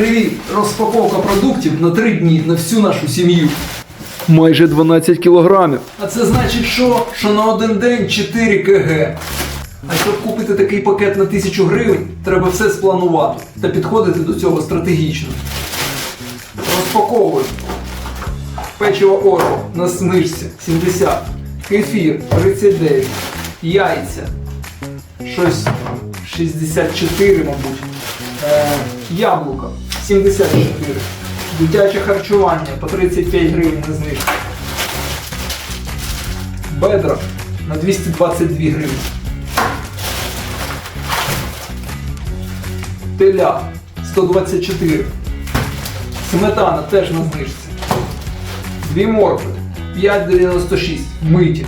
Привіт! Розпаковка продуктів на 3 дні на всю нашу сім'ю. Майже 12 кілограмів. А це значить що? Що на один день 4 кг. А щоб купити такий пакет на 1000 гривень, треба все спланувати та підходити до цього стратегічно. Розпаковуємо. Печиво Орео на смижці 70. Кефір 39. Яйця. Щось 64, мабуть. Е, яблука 74. Дитяче харчування по 35 гривень на знижку. Бедра на 222 гривні. Теля 124. Сметана теж на знижці. Дві моркви 5,96 миті.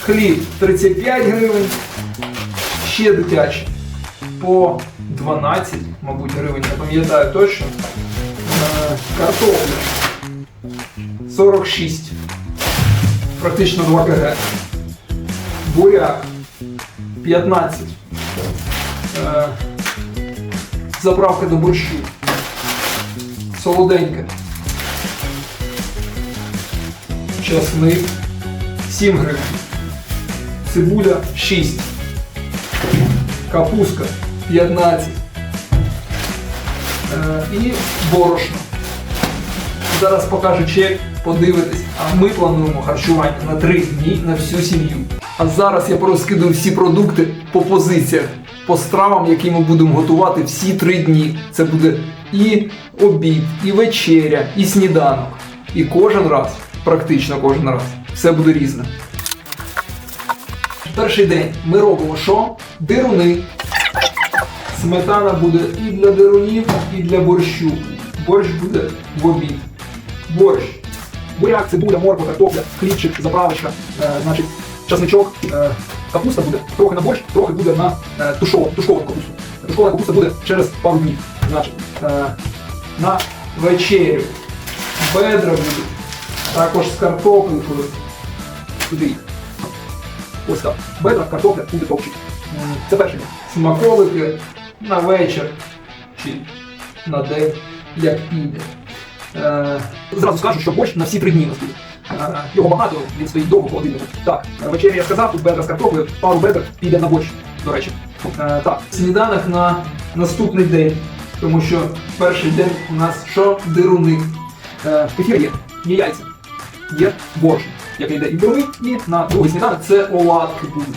Хліб 35 гривень. Ще дитячий по 12, мабуть, гривень, не пам'ятаю точно. Е, Картопля 46. Практично 2 кг. Буряк 15. Е, Заправка до борщу. Солоденька. Часник 7 гривень. Цибуля 6. Капуска 15. Е, і борошно. Зараз покажу чек, подивитись. А ми плануємо харчування на 3 дні на всю сім'ю. А зараз я порозкидую всі продукти по позиціях, по стравам, які ми будемо готувати всі 3 дні. Це буде і обід, і вечеря, і сніданок. І кожен раз, практично кожен раз, все буде різне. Перший день ми робимо що? Дируни. Сметана буде і для дирунів, і для борщу. Борщ буде в обід. Борщ. Буряк, цибуля, морква, картопля, хлібчик, заправочка, е, значить, часничок, е, капуста буде трохи на борщ, трохи буде на е, тушовану, тушковану капусту. Тушкована капуста буде через пару днів. Значить, е, на вечерю. Бедра будуть. Також з картоплею. Туди. Ось так. Бедра, картопля, буде топчик. Це перший день. На вечір чи на день, як піде. Е, зразу скажу, що борщ на всі три дні у. Е, його багато, він стоїть довго в холодильнику. Так, е, вечеря я сказав, тут бедра з картоплею, пару бедер піде на борщ, до речі. Е, так, сніданок на наступний день, тому що перший день у нас що? Дируни. Кефір є, є яйця, є борщ, який йде і дируни, і на другий сніданок це оладки будуть.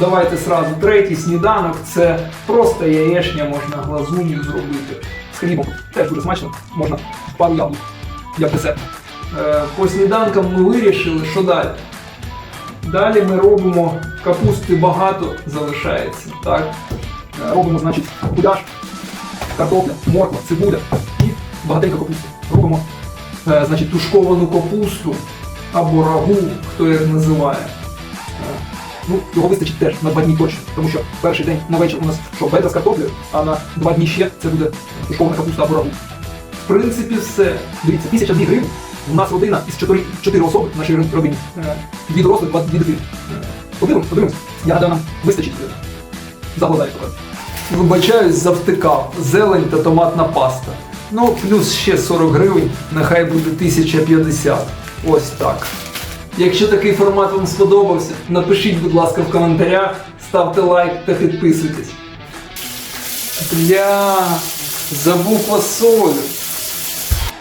Давайте сразу третій сніданок це просто яєчня, можна глазунью зробити. З хлібом теж буде смачно, можна пару яблук, як десерт. Е, по сніданкам ми вирішили, що далі. Далі ми робимо капусти багато залишається. Так? Е, Робимо, значить, куляш, картопля, морква, цибуля і багатенько капусти. Робимо е, значить, тушковану капусту або рагу, хто як називає. Ну, його вистачить теж на два дні точно, тому що перший день на вечір у нас що бедра з картоплею, а на два дні ще це буде тушкована капуста або рагу. В принципі, все. Дивіться, 1002 гривень. У нас родина із 4, 4 особи в нашій родині. Е, Дві дорослих, два дві дитини. Е, Подивимось, подивимось. Я гадаю, нам вистачить. е, Загладаю тепер. Вибачаюсь, завтикав. Зелень та томатна паста. Ну, плюс ще 40 гривень, нехай буде 1050. Ось так. Якщо такий формат вам сподобався, напишіть, будь ласка, в коментарях, ставте лайк та підписуйтесь. Бля, забув квасолю.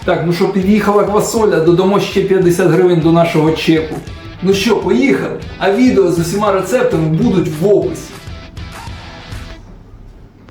Так, ну що, під'їхала квасоля, додамо ще 50 гривень до нашого чеку. Ну що, поїхали? А відео з усіма рецептами будуть в описі.